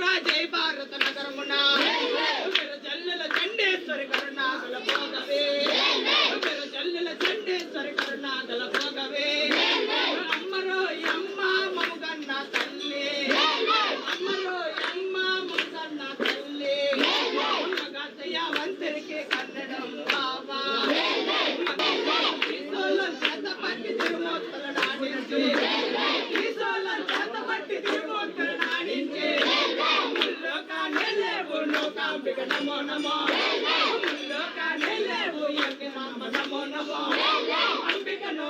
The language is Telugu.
త్రిపుర జై భారత నగరం నమో నమో. నమో నమో. అంబికను